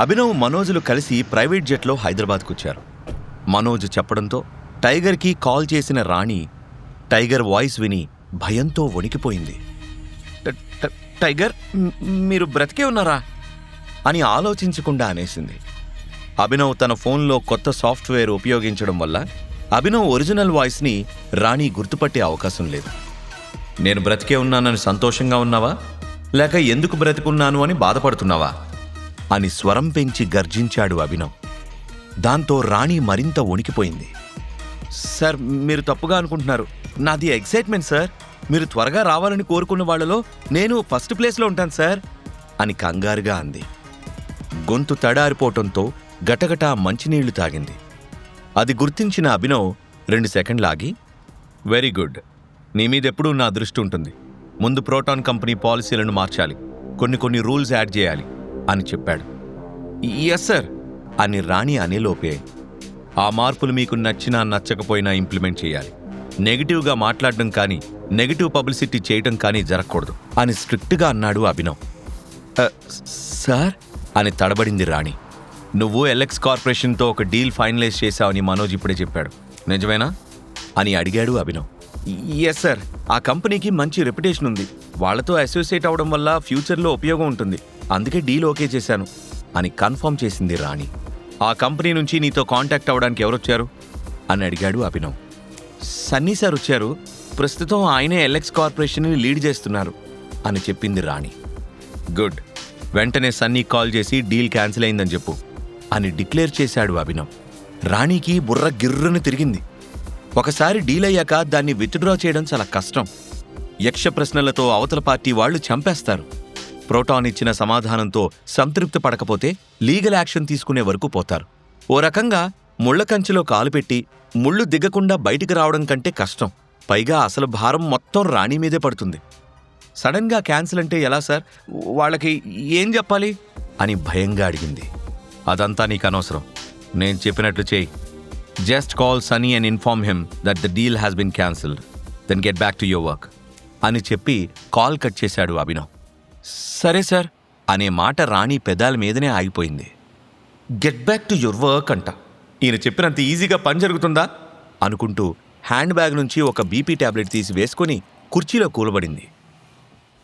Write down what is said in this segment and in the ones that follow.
అభినవ్ మనోజ్లు కలిసి ప్రైవేట్ జెట్లో హైదరాబాద్కు వచ్చారు మనోజ్ చెప్పడంతో టైగర్కి కాల్ చేసిన రాణి టైగర్ వాయిస్ విని భయంతో వణికిపోయింది. టైగర్ మీరు బ్రతికే ఉన్నారా? అని ఆలోచించకుండా అనేసింది. అభినవ్ తన ఫోన్లో కొత్త సాఫ్ట్వేర్ ఉపయోగించడం వల్ల అభినవ్ ఒరిజినల్ వాయిస్ని రాణి గుర్తుపట్టే అవకాశం లేదు. నేను బ్రతికే ఉన్నానని సంతోషంగా ఉన్నావా? లేక ఎందుకు బ్రతికున్నాను అని బాధపడుతున్నావా? అని స్వరం పెంచి గర్జించాడు అభినవ్. దాంతో రాణి మరింత వణికిపోయింది. సార్ మీరు తప్పుగా అనుకుంటున్నారు. నాది ఎక్సైట్మెంట్ సార్. మీరు త్వరగా రావాలని కోరుకున్న వాళ్ళలో నేను ఫస్ట్ ప్లేస్లో ఉంటాను సార్ అని కంగారుగా అంది. గొంతు తడారిపోవటంతో గటగటా మంచినీళ్ళు తాగింది. అది గుర్తించిన అభినవ్ రెండు సెకండ్లు ఆగి వెరీ గుడ్. నీ మీదెప్పుడూ నా దృష్టి ఉంటుంది. ముందు ప్రోటాన్ కంపెనీ పాలసీలను మార్చాలి. కొన్ని కొన్ని రూల్స్ యాడ్ చేయాలి అని చెప్పాడు. ఎస్ సార్ అని రాణి అనేలోపే ఆ మార్పులు మీకు నచ్చినా నచ్చకపోయినా ఇంప్లిమెంట్ చేయాలి. నెగిటివ్గా మాట్లాడడం కానీ నెగిటివ్ పబ్లిసిటీ చేయడం కానీ జరగకూడదు అని స్ట్రిక్ట్గా అన్నాడు అభినవ్. సార్? అని తడబడింది రాణి. నువ్వు ఎల్ఎక్స్ కార్పొరేషన్తో ఒక డీల్ ఫైనలైజ్ చేశావని మనోజ్ ఇప్పుడే చెప్పాడు. నిజమేనా? అని అడిగాడు అభినవ్. ఎస్ సార్ ఆ కంపెనీకి మంచి రెప్యుటేషన్ ఉంది. వాళ్ళతో అసోసియేట్ అవడం వల్ల ఫ్యూచర్లో ఉపయోగం ఉంటుంది. అందుకే డీల్ ఓకే చేశాను. అని కన్ఫర్మ్ చేసింది రాణి. ఆ కంపెనీ నుంచి నీతో కాంటాక్ట్ అవ్వడానికి ఎవరొచ్చారు? అని అడిగాడు అభినవ్. సన్నీ సార్ వచ్చారు. ప్రస్తుతం ఆయనే ఎల్ఎక్స్ కార్పొరేషన్ని లీడ్ చేస్తున్నారు అని చెప్పింది రాణి. గుడ్. వెంటనే సన్నీ కాల్ చేసి డీల్ క్యాన్సిల్ అయిందని చెప్పు అని డిక్లేర్ చేశాడు అభినవ్. రాణికి బుర్ర గిర్రును తిరిగింది. ఒకసారి డీల్ అయ్యాక దాన్ని విత్డ్రా చేయడం చాలా కష్టం. యక్ష ప్రశ్నలతో అవతల పార్టీ వాళ్ళు చంపేస్తారు. ప్రోటాన్ ఇచ్చిన సమాధానంతో సంతృప్తి పడకపోతే లీగల్ యాక్షన్ తీసుకునే వరకు పోతారు. ఓ రకంగా ముళ్ళ కంచెలో కాలు పెట్టి ముళ్ళు దిగకుండా బయటికి రావడం కంటే కష్టం. పైగా అసలు భారం మొత్తం రాణి మీదే పడుతుంది. సడన్గా క్యాన్సిల్ అంటే ఎలా సార్? వాళ్ళకి ఏం చెప్పాలి? అని భయంగా అడిగింది. అదంతా నీకు అనవసరం. నేను చెప్పినట్లు చేయి. Just call Sunny and inform him that the deal has been cancelled. Then get back to your work. అని చెప్పి కాల్ కట్ చేశాడు అభినవ్. సరే సార్. అనే మాట రాణి పెదాల మీదనే ఆగిపోయింది. Get back to your work అంట. ఈయన చెప్పినంత ఈజీగా పని జరుగుతుందా? అనుకుంటూ హ్యాండ్ బ్యాగ్ నుంచి ఒక బీపీ టాబ్లెట్ తీసి వేసుకొని కుర్చీలో కూలబడింది.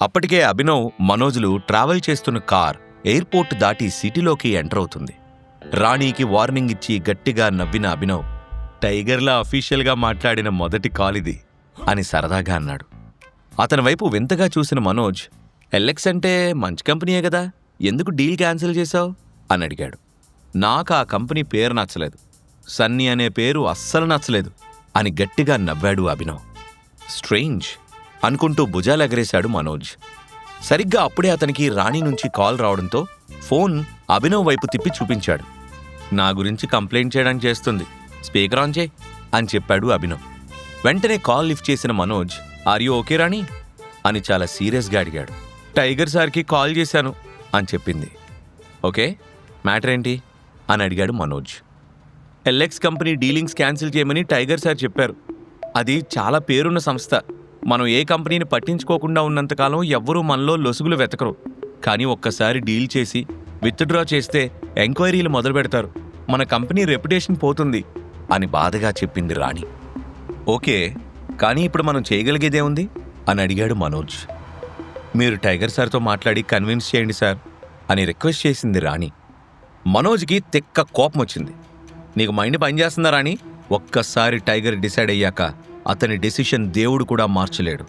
అప్పటికే అభినవ్ మనోజ్లు ట్రావెల్ చేస్తున్న కార్ ఎయిర్పోర్ట్ దాటి సిటీలోకి ఎంటర్ అవుతుంది. రాణికి వార్నింగ్ ఇచ్చి గట్టిగా నవ్విన అభినవ్ టైగర్లా అఫీషియల్గా మాట్లాడిన మొదటి కాల్ ఇది అని సరదాగా అన్నాడు. అతని వైపు వింతగా చూసిన మనోజ్ ఎల్ఎక్స్ అంటే మంచి కంపెనీయే కదా. ఎందుకు డీల్ క్యాన్సిల్ చేశావు? అని అడిగాడు. నాకు ఆ కంపెనీ పేరు నచ్చలేదు. సన్నీ అనే పేరు అస్సలు నచ్చలేదు అని గట్టిగా నవ్వాడు అభినవ్. స్ట్రేంజ్ అనుకుంటూ భుజాలు ఎగరేశాడు మనోజ్. సరిగ్గా అప్పుడే అతనికి రాణి నుంచి కాల్ రావడంతో ఫోన్ అభినవ్ వైపు తిప్పి చూపించాడు. నా గురించి కంప్లైంట్ చేయడానికి చేస్తుంది. స్పీకర్ ఆన్ చే అని చెప్పాడు అభినవ్. వెంటనే కాల్ లిఫ్ట్ చేసిన Manoj are you okay Rani? అని చాలా సీరియస్గా అడిగాడు. టైగర్ సార్కి కాల్ చేశాను అని చెప్పింది. ఓకే మ్యాటర్ ఏంటి? అని అడిగాడు Manoj. LX company dealings cancel చేయమని టైగర్ సార్ చెప్పారు. అది చాలా పేరున్న సంస్థ. మనం ఏ కంపెనీని పట్టించుకోకుండా ఉన్నంతకాలం ఎవ్వరూ మనలో లొసుగులు వెతకరు. కానీ ఒక్కసారి డీల్ చేసి విత్డ్రా చేస్తే ఎంక్వైరీలు మొదలు పెడతారు. మన కంపెనీ రెప్యుటేషన్ పోతుంది అని బాధగా చెప్పింది రాణి. ఓకే కానీ ఇప్పుడు మనం చేయగలిగేదే ఉంది అని అడిగాడు మనోజ్. మీరు టైగర్ సార్తో మాట్లాడి కన్విన్స్ చేయండి సార్ అని రిక్వెస్ట్ చేసింది రాణి. మనోజ్కి తిక్క కోపం వచ్చింది. నీకు మైండ్ పనిచేస్తుందా రాణి? ఒక్కసారి టైగర్ డిసైడ్ అయ్యాక అతని డెసిషన్ దేవుడు కూడా మార్చలేడు.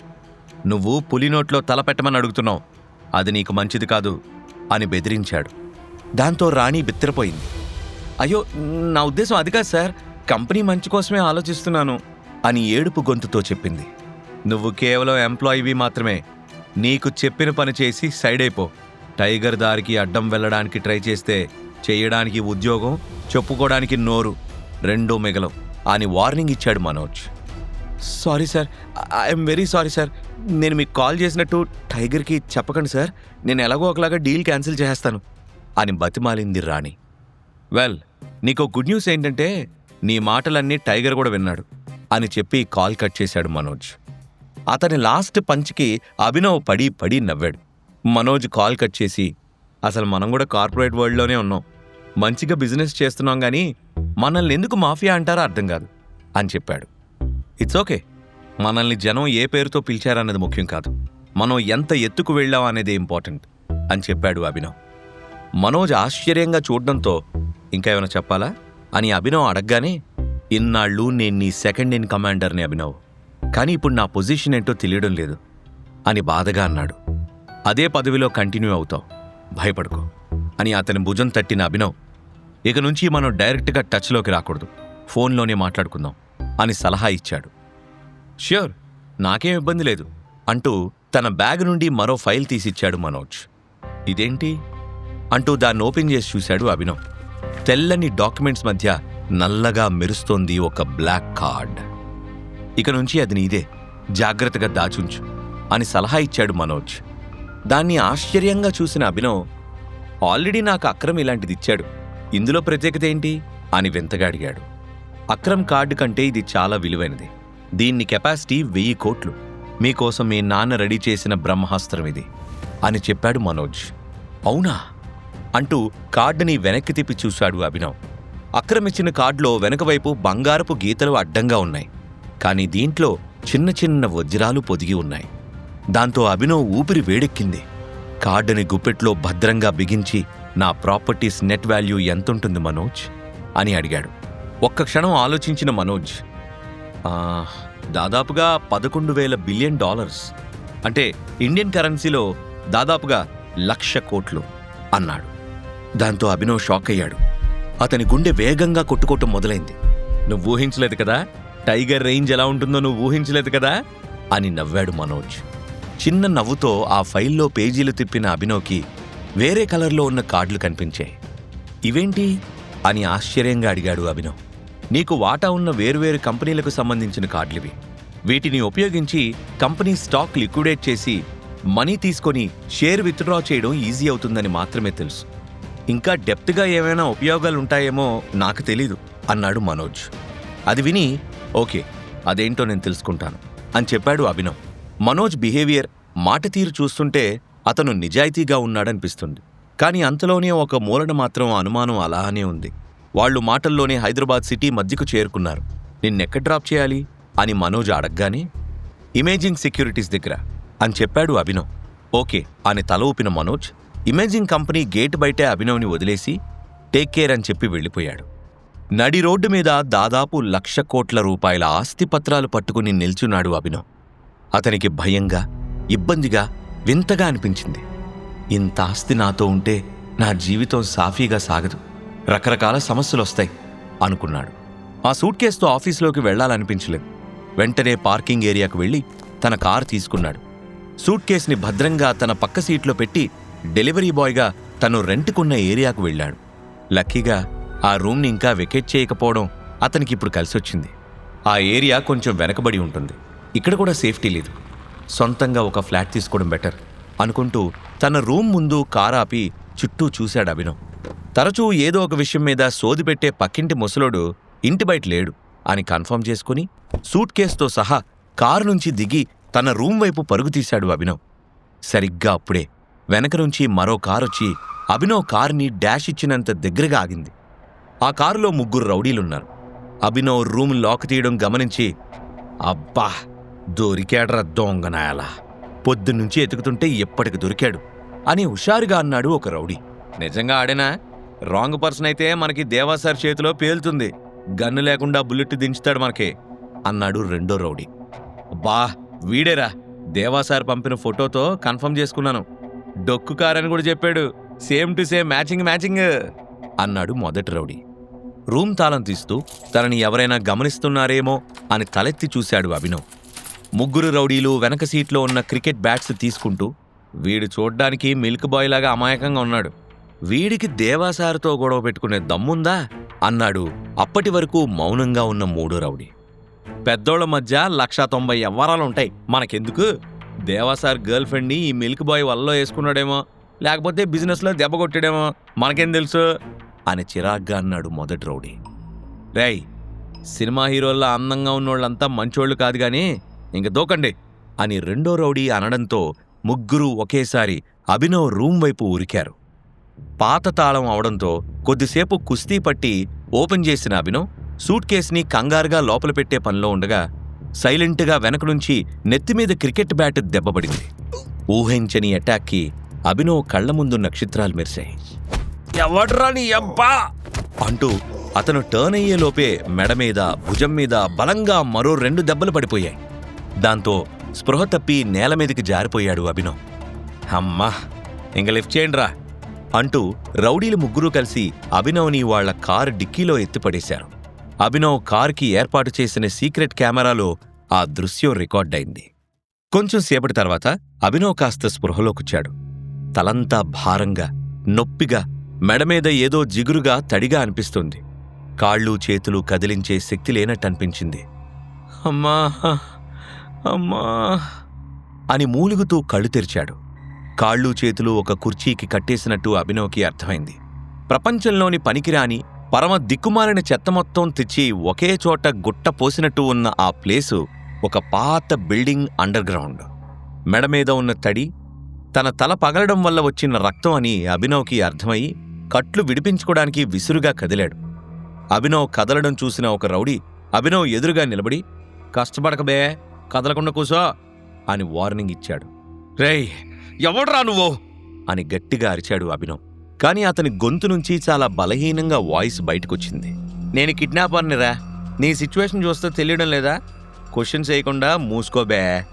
నువ్వు పులి నోట్లో తల పెట్టమని అడుగుతున్నావు. అది నీకు మంచిది కాదు అని బెదిరించాడు. దాంతో రాణి బిత్తరపోయింది అయ్యో నా ఉద్దేశం అది కాదు సార్. కంపెనీ మంచి కోసమే ఆలోచిస్తున్నాను అని ఏడుపు గొంతుతో చెప్పింది. నువ్వు కేవలం ఎంప్లాయీవి మాత్రమే. నీకు చెప్పిన పని చేసి సైడ్ అయిపో టైగర్ దారికి అడ్డం వెళ్ళడానికి ట్రై చేస్తే చేయడానికి ఉద్యోగం చెప్పుకోవడానికి నోరు రెండో మిగలవు. అని వార్నింగ్ ఇచ్చాడు Manoj. Sorry sir I'm very sorry sir. నేను మీకు కాల్ చేసినట్టు టైగర్కి చెప్పకండి సార్. నేను ఎలాగో ఒకలాగా డీల్ క్యాన్సిల్ చేసేస్తాను. అని బతిమాలింది రాణి. వెల్ నీకు గుడ్ న్యూస్ ఏంటంటే నీ మాటలన్నీ టైగర్ కూడా విన్నాడు అని చెప్పి కాల్ కట్ చేశాడు మనోజ్. అతని లాస్ట్ పంచ్కి అభినవ్ పడి పడి నవ్వాడు. మనోజ్ కాల్ కట్ చేసి అసలు మనం కూడా కార్పొరేట్ వరల్డ్లోనే ఉన్నాం. మంచిగా బిజినెస్ చేస్తున్నాం కానీ మనల్ని ఎందుకు మాఫియా అంటారో అర్థం కాదు అని చెప్పాడు. It's okay. మనల్ని జనం ఏ పేరుతో పిలిచారన్నది ముఖ్యం కాదు. మనం ఎంత ఎత్తుకు వెళ్ళాం అనేది ఇంపార్టెంట్ అని చెప్పాడు అభినవ్. మనోజ్ ఆశ్చర్యంగా చూడడంతో ఇంకా ఏమైనా చెప్పాలా? అని అభినవ్ అడగగానే ఇన్నాళ్ళు నేను నీ సెకండ్ ఇన్ కమాండర్ని అభినవ్. కానీ ఇప్పుడు నా పొజిషన్ ఏంటో తెలియడం లేదు అని బాధగా అన్నాడు. అదే పదవిలో కంటిన్యూ అవుతావు. భయపడుకో అని అతని భుజం తట్టిన అభినవ్ ఇక నుంచి మనం డైరెక్ట్గా టచ్లోకి రాకూడదు. ఫోన్లోనే మాట్లాడుకుందాం అని సలహా ఇచ్చాడు. ష్యూర్ నాకేం ఇబ్బంది లేదు అంటూ తన బ్యాగ్ నుండి మరో ఫైల్ తీసిచ్చాడు మనోజ్. ఇదేంటి? అంటూ దాన్ని ఓపెన్ చేసి చూశాడు అభినవ్. తెల్లని డాక్యుమెంట్స్ మధ్య నల్లగా మెరుస్తోంది ఒక బ్లాక్ కార్డ్. ఇక నుంచి అది నీదే. జాగ్రత్తగా దాచుంచు అని సలహా ఇచ్చాడు మనోజ్. దాన్ని ఆశ్చర్యంగా చూసిన అభినవ్ ఆల్రెడీ నాకు అక్రమ్ ఇలాంటిది ఇచ్చాడు. ఇందులో ప్రత్యేకత ఏంటి? అని వింతగా అడిగాడు. అక్రమ్ కార్డు కంటే ఇది చాలా విలువైనది. దీన్ని కెపాసిటీ వెయ్యి కోట్లు. మీకోసం మీ నాన్న రెడీ చేసిన బ్రహ్మాస్త్రం ఇది అని చెప్పాడు మనోజ్. అవునా? అంటూ కార్డుని వెనక్కి తిప్పి చూశాడు అభినవ్. అక్రమిచ్చిన కార్డులో వెనకవైపు బంగారపు గీతలు అడ్డంగా ఉన్నాయి. కానీ దీంట్లో చిన్న చిన్న వజ్రాలు పొదిగి ఉన్నాయి. దాంతో అభినవ్ ఊపిరి వేడెక్కింది. కార్డుని గుప్పెట్లో భద్రంగా బిగించి నా ప్రాపర్టీస్ నెట్ వాల్యూ ఎంతుంటుంది మనోజ్? అని అడిగాడు. ఒక్క క్షణం ఆలోచించిన మనోజ్ దాదాపుగా పదకొండు వేల బిలియన్ డాలర్స్. అంటే ఇండియన్ కరెన్సీలో దాదాపుగా లక్ష కోట్లు అన్నాడు. దాంతో అభినవ్ షాక్ అయ్యాడు. అతని గుండె వేగంగా కొట్టుకోవటం మొదలైంది. నువ్వు ఊహించలేదు కదా? టైగర్ రేంజ్ ఎలా ఉంటుందో నువ్వు ఊహించలేదు కదా? అని నవ్వాడు మనోజ్. చిన్న నవ్వుతో ఆ ఫైల్లో పేజీలు తిప్పిన అభినవ్కి వేరే కలర్లో ఉన్న కార్డులు కనిపించాయి. ఇవేంటి? అని ఆశ్చర్యంగా అడిగాడు అభినవ్. నీకు వాటా ఉన్న వేరువేరు కంపెనీలకు సంబంధించిన కార్డులివి. వీటిని ఉపయోగించి కంపెనీ స్టాక్ లిక్విడేట్ చేసి మనీ తీసుకొని షేర్ విత్డ్రా చేయడం ఈజీ అవుతుందని మాత్రమే తెలుసు. ఇంకా డెప్త్గా ఏమైనా ఉపయోగాలుంటాయేమో నాకు తెలీదు అన్నాడు మనోజ్. అది విని ఓకే అదేంటో నేను తెలుసుకుంటాను. అని చెప్పాడు అభినవ్. మనోజ్ బిహేవియర్ మాట తీరు చూస్తుంటే అతను నిజాయితీగా ఉన్నాడనిపిస్తుంది. కానీ అంతలోనే ఒక మూలన మాత్రం అనుమానం అలానే ఉంది. వాళ్ళు మాటల్లోనే హైదరాబాద్ సిటీ మధ్యకు చేరుకున్నారు. నిన్నెక్కడ డ్రాప్ చేయాలి? అని మనోజ్ అడగగానే ఇమేజింగ్ సెక్యూరిటీస్ దగ్గర అని చెప్పాడు అభినవ్. ఓకే అని తల ఊపిన మనోజ్ ఇమేజింగ్ కంపెనీ గేట్ బయటే అభినవ్ని వదిలేసి టేక్ కేర్ అని చెప్పి వెళ్ళిపోయాడు. నడి రోడ్డు మీద దాదాపు లక్ష కోట్ల రూపాయల ఆస్తి పత్రాలు పట్టుకుని నిల్చున్నాడు అభినవ్. అతనికి భయంగా ఇబ్బందిగా వింతగా అనిపించింది. ఇంత ఆస్తి నాతో ఉంటే నా జీవితం సాఫీగా సాగదు. రకరకాల సమస్యలు వస్తాయి అనుకున్నాడు. ఆ సూట్ కేసుతో ఆఫీసులోకి వెళ్ళాలనిపించలేదు వెంటనే పార్కింగ్ ఏరియాకు వెళ్ళి తన కారు తీసుకున్నాడు. సూట్ కేసుని భద్రంగా తన పక్క సీట్లో పెట్టి డెలివరీ బాయ్గా తను రెంట్కున్న ఏరియాకు వెళ్ళాడు. లక్కీగా ఆ రూమ్ని ఇంకా వెకేట్ చేయకపోవడం అతనికి ఇప్పుడు కలిసొచ్చింది. ఆ ఏరియా కొంచెం వెనకబడి ఉంటుంది. ఇక్కడ కూడా సేఫ్టీ లేదు. సొంతంగా ఒక ఫ్లాట్ తీసుకోవడం బెటర్ అనుకుంటూ తన రూమ్ ముందు కారాపి చుట్టూ చూశాడు అభినవ్. తరచూ ఏదో ఒక విషయం మీద సోది పెట్టే పక్కింటి ముసలోడు ఇంటి బయట లేడు అని కన్ఫర్మ్ చేసుకుని సూట్ కేసుతో సహా కారు నుంచి దిగి తన రూమ్ వైపు పరుగు తీశాడు అభినవ్. సరిగ్గా అప్పుడే వెనక నుంచి మరో కారొచ్చి అభినవ్ కారుని డాష్ ఇచ్చినంత దగ్గరగా ఆగింది. ఆ కారులో ముగ్గురు రౌడీలున్నారు. అభినవ్ రూమ్ లాక్ తీయడం గమనించి అబ్బా దొరికాడ్రా దొంగనాయలా పొద్దున్నుంచి ఎతుకుతుంటే ఎప్పటికి దొరికాడు అని హుషారుగా అన్నాడు ఒక రౌడీ. నిజంగా ఆడేనా? రాంగ్ పర్సన్ అయితే మనకి దేవాసార్ చేతిలో పేలుతుంది. గన్ను లేకుండా బుల్లెట్ దించుతాడు మనకి అన్నాడు రెండో రౌడీ. బా వీడేరా. దేవాసార్ పంపిన ఫోటోతో కన్ఫర్మ్ చేసుకున్నాను. డొక్కు కారని కూడా చెప్పాడు. Same to same matching matching అన్నాడు మొదటి రౌడీ. రూమ్ తాళం తీస్తూ తనని ఎవరైనా గమనిస్తున్నారేమో అని తలెత్తి చూశాడు అభినవ్. ముగ్గురు రౌడీలు వెనక సీట్లో ఉన్న క్రికెట్ బ్యాట్స్ తీసుకుంటూ వీడు చూడ్డానికి మిల్క్ బాయ్ లాగా అమాయకంగా ఉన్నాడు. వీడికి దేవాసారితో గొడవ పెట్టుకునే దమ్ముందా? అన్నాడు అప్పటి వరకు మౌనంగా ఉన్న మూడో రౌడీ. పెద్దోళ్ళ మధ్య లక్షా తొంభై ఉంటాయి మనకెందుకు? దేవాసార్ గర్ల్ ఫ్రెండ్ని ఈ మిల్క్ బాయ్ వల్ల వేసుకున్నాడేమో లేకపోతే బిజినెస్లో దెబ్బ కొట్టాడేమో మనకేం తెలుసు? అని చిరాగ్గా అన్నాడు మొదటి రౌడీ. రేయ్ సినిమా హీరోల్లో అందంగా ఉన్నోళ్ళంతా మంచోళ్ళు కాదు కానీ ఇంక దూకండి అని రెండో రౌడీ అనడంతో ముగ్గురు ఒకేసారి అభినవ్ రూమ్ వైపు ఉరికారు. పాత తాళం అవడంతో కొద్దిసేపు కుస్తీ పట్టి ఓపెన్ చేసిన అభినవ్ సూట్ కేసుని కంగారుగా లోపల పెట్టే పనిలో ఉండగా సైలెంట్గా వెనక నుంచి నెత్తిమీద క్రికెట్ బ్యాట్ దెబ్బపడింది. ఊహించని అటాక్కి అభినవ్ కళ్ళ ముందు నక్షత్రాలు మెరిశాయి. ఎవడ్రా నీ అబ్బా? అంటూ అతను టర్న్ అయ్యేలోపే మెడ మీద భుజం మీద బలంగా మరో రెండు దెబ్బలు పడిపోయాయి. దాంతో స్పృహ తప్పి నేల మీదకి జారిపోయాడు అభినవ్. అమ్మా ఇంక లిఫ్ట్ చేయండిరా అంటూ రౌడీలు ముగ్గురు కలిసి అభినవ్ని వాళ్ళ కారు డిక్కీలో ఎత్తిపడేశారు. అభినవ్ కారుకి ఏర్పాటు చేసిన సీక్రెట్ కెమెరాలో ఆ దృశ్యం రికార్డైంది కొంచెం సేపటి తర్వాత అభినవ్ కాస్త స్పృహలోకొచ్చాడు. తలంతా భారంగా నొప్పిగా మెడ మీద ఏదో జిగురుగా తడిగా అనిపిస్తుంది. కాళ్ళు చేతులు కదిలించే శక్తి లేనట్టు అనిపించింది అమ్మా అమ్మా అని మూలుగుతూ కళ్ళు తెరిచాడు. కాళ్ళు చేతులు ఒక కుర్చీకి కట్టేసినట్టు అభినవ్కి అర్థమైంది. ప్రపంచంలోని పనికిరాని పరమ దిక్కుమాలిన చెత్త మొత్తం తెచ్చి ఒకే చోట గుట్ట పోసినట్టు ఉన్న ఆ ప్లేసు ఒక పాత బిల్డింగ్ అండర్ గ్రౌండ్ మెడ మీద ఉన్న తడి తన తల పగలడం వల్ల వచ్చిన రక్తం అని అభినవ్కి అర్థమై కట్లు విడిపించుకోవడానికి విసురుగా కదిలాడు. అభినవ్ కదలడం చూసిన ఒక రౌడీ అభినవ్ ఎదురుగా నిలబడి కష్టపడకబే కదలకుండా కూసో అని వార్నింగ్ ఇచ్చాడు. రేయ్ ఎవడ్రా నువ్వు? అని గట్టిగా అరిచాడు అభినవ్. కానీ అతని గొంతు నుంచి చాలా బలహీనంగా వాయిస్ బయటకొచ్చింది. నేను కిడ్నాపర్నిరా నీ సిచ్యువేషన్ చూస్తే తెలియడం లేదా? క్వశ్చన్స్ చేయకుండా మూసుకోబే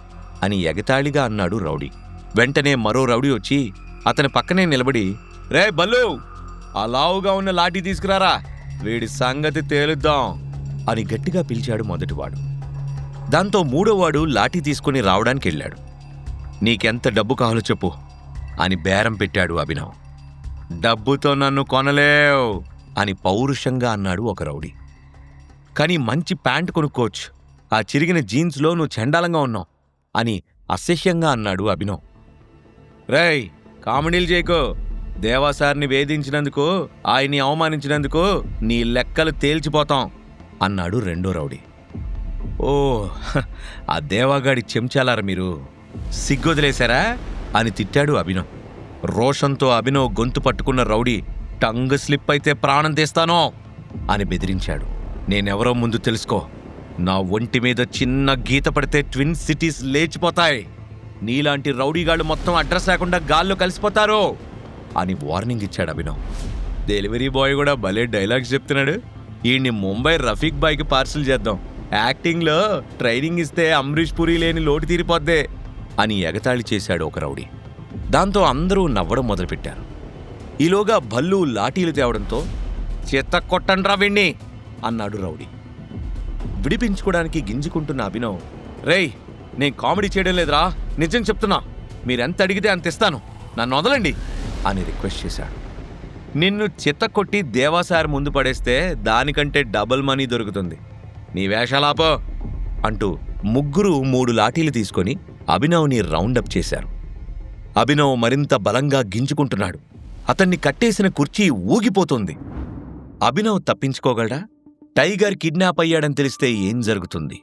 అని ఎగతాళిగా అన్నాడు రౌడీ. వెంటనే మరో రౌడీ వచ్చి అతని పక్కనే నిలబడి రే బల్లు ఆ లావుగా ఉన్న లాఠీ తీసుకురారా? వీడి సంగతి తేలుద్దాం. అని గట్టిగా పిలిచాడు మొదటివాడు. దాంతో మూడోవాడు లాఠీ తీసుకుని రావడానికి వెళ్ళాడు నీకెంత డబ్బు కావాలో చెప్పు అని బేరం పెట్టాడు అభినవ్. డబ్బుతో నన్ను కొనలేవ్ అని పౌరుషంగా అన్నాడు ఒక రౌడీ. కానీ మంచి ప్యాంట్ కొనుక్కోవచ్చు. ఆ చిరిగిన జీన్స్లో నువ్వు చండాలంగా ఉన్నావు అని అసహ్యంగా అన్నాడు అభినవ్. రేయ్ కామెడీలు చేయకో. దేవాసార్ని వేధించినందుకు ఆయన్ని అవమానించినందుకు నీ లెక్కలు తేల్చిపోతాం అన్నాడు రెండో రౌడీ. ఓ ఆ దేవాగాడి చెంచాలారా మీరు? సిగ్గొదిలేశారా? అని తిట్టాడు అభినవ్. రోషంతో అభినవ్ గొంతు పట్టుకున్న రౌడీ టంగ్ స్లిప్ అయితే ప్రాణం తీస్తానో అని బెదిరించాడు. నేనెవరో ముందు తెలుసుకో. నా ఒంటి మీద చిన్న గీత పడితే ట్విన్ సిటీస్ లేచిపోతాయి. నీలాంటి రౌడీగాళ్ళు మొత్తం అడ్రస్ లేకుండా గాల్లో కలిసిపోతారు. అని వార్నింగ్ ఇచ్చాడు అభినవ్. డెలివరీ బాయ్ కూడా భలే డైలాగ్స్ చెప్తున్నాడు. ఈయన్ని ముంబై రఫీక్ బాయ్కి పార్సిల్ చేద్దాం. యాక్టింగ్లో ట్రైనింగ్ ఇస్తే అమరీష్ పురి లేని లోటు తీరిపోద్దే అని ఎగతాళి చేశాడు ఒక రౌడీ. దాంతో అందరూ నవ్వడం మొదలుపెట్టారు. ఈలోగా భల్లు లాఠీలు తేవడంతో చెత్త కొట్టండ్రా వెండి అన్నాడు రౌడీ. విడిపించుకోవడానికి గింజుకుంటున్న అభినవ్ రేయ్ నేను కామెడీ చేయడం లేదురా. నిజం చెప్తున్నా. మీరెంత అడిగితే అంత ఇస్తాను. నన్ను వదలండి. అని రిక్వెస్ట్ చేశాడు. నిన్ను చిత్త కొట్టి దేవాసారి ముందు పడేస్తే దానికంటే డబుల్ మనీ దొరుకుతుంది. నీ వేషాలాపో అంటూ ముగ్గురు మూడు లాఠీలు తీసుకొని అభినవ్ని రౌండప్ చేశారు. అభినవ్ మరింత బలంగా గింజుకుంటున్నాడు. అతన్ని కట్టేసిన కుర్చీ ఊగిపోతుంది. అభినవ్ తప్పించుకోగలడా? టైగర్ కిడ్నాప్ అయ్యాడని తెలిస్తే ఏం జరుగుతుంది?